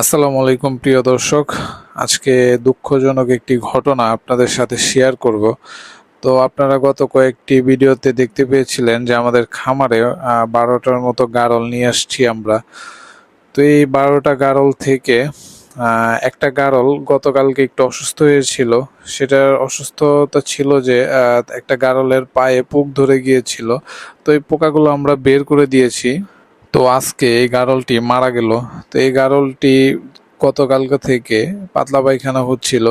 আসসালামু আলাইকুম, প্রিয় দর্শক। আজকে দুঃখজনক একটি ঘটনা আপনাদের সাথে শেয়ার করব। তো আপনারা গত কয়েকটি ভিডিওতে দেখতে পেয়েছিলেন যে আমাদের খামারে বারোটার মতো গারল নিয়ে আসছি আমরা। তো এই বারোটা গারল থেকে একটা গারল গতকালকে একটু অসুস্থ হয়েছিল। সেটার অসুস্থতা ছিল যে একটা গারলের পায়ে পোক ধরে গিয়েছিল। তো এই পোকাগুলো আমরা বের করে দিয়েছি। তো আজকে এই গারলটি মারা গেল। তো এই গারলটি গতকালকে থেকে পাতলা পায়খানা হচ্ছিল।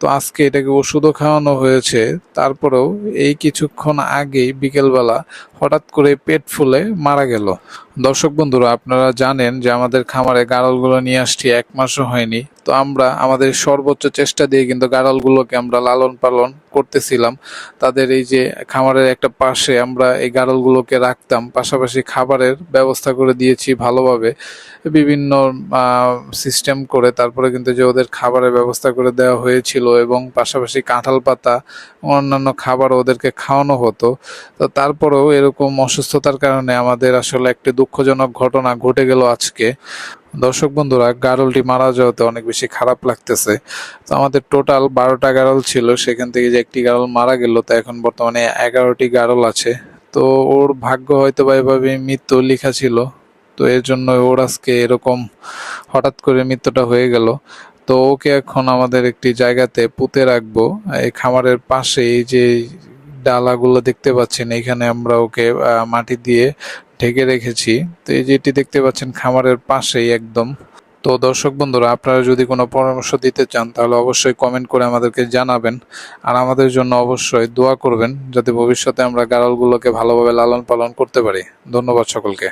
তো আজকে এটাকে ওষুধও খাওয়ানো হয়েছে। তারপরেও এই কিছুক্ষণ আগেই বিকেলবেলা হঠাৎ করে পেট ফুলে মারা গেল। দর্শক বন্ধুরা, আপনারা জানেন যে আমাদের খামারে গাড়লগুলো নিয়ে আসছি, এক মাসও হয়নি। তো আমরা আমাদের সর্বোচ্চ চেষ্টা দিয়ে কিন্তু গাড়ালগুলোকে আমরা লালন পালন করতেছিলাম। তাদের এই যে খামারের একটা পাশে আমরা এই গাড়ালগুলোকে রাখতাম, পাশাপাশি খাবারের ব্যবস্থা করে দিয়েছি ভালোভাবে। বিভিন্ন সিস্টেম করে তারপরে কিন্তু যে ওদের খাবারের ব্যবস্থা করে দেওয়া হয়েছিল এবং পাশাপাশি কাঁঠাল পাতা, অন্যান্য খাবার ওদেরকে খাওয়ানো হতো। তো তারপরেও এরকম অসুস্থতার কারণে আমাদের আসলে একটি দুঃখজনক ঘটনা ঘটে গেল আজকে। দর্শক বন্ধুরা, গারলটি মারা যাওয়াতে অনেক বেশি খারাপ লাগতেছে। তো আমাদের টোটাল বারোটা গারল ছিল, সেখান থেকে যে একটি গারল মারা গেল, তো এখন বর্তমানে এগারোটি গারল আছে। তো ওর ভাগ্য হয়তো বা এভাবে মৃত্যু লেখা ছিল, তো এর জন্য ওর আজকে এরকম হঠাৎ করে মৃত্যুটা হয়ে গেল। তো ওকে এখন আমাদের একটি জায়গাতে পুঁতে রাখব। এই খামারের পাশে এই যে ডালাগুলো দেখতে পাচ্ছেন, এখানে আমরা ওকে মাটি দিয়ে ঢেকে রেখেছি। তো এই যেটি দেখতে পাচ্ছেন খামারের পাশেই একদম। তো দর্শক বন্ধুরা, আপনারা যদি কোনো পরামর্শ দিতে চান, তাহলে অবশ্যই কমেন্ট করে আমাদেরকে জানাবেন। আর আমাদের জন্য অবশ্যই দোয়া করবেন, যাতে ভবিষ্যতে আমরা গাড়লগুলোকে ভালোভাবে লালন পালন করতে পারি। ধন্যবাদ সকলকে।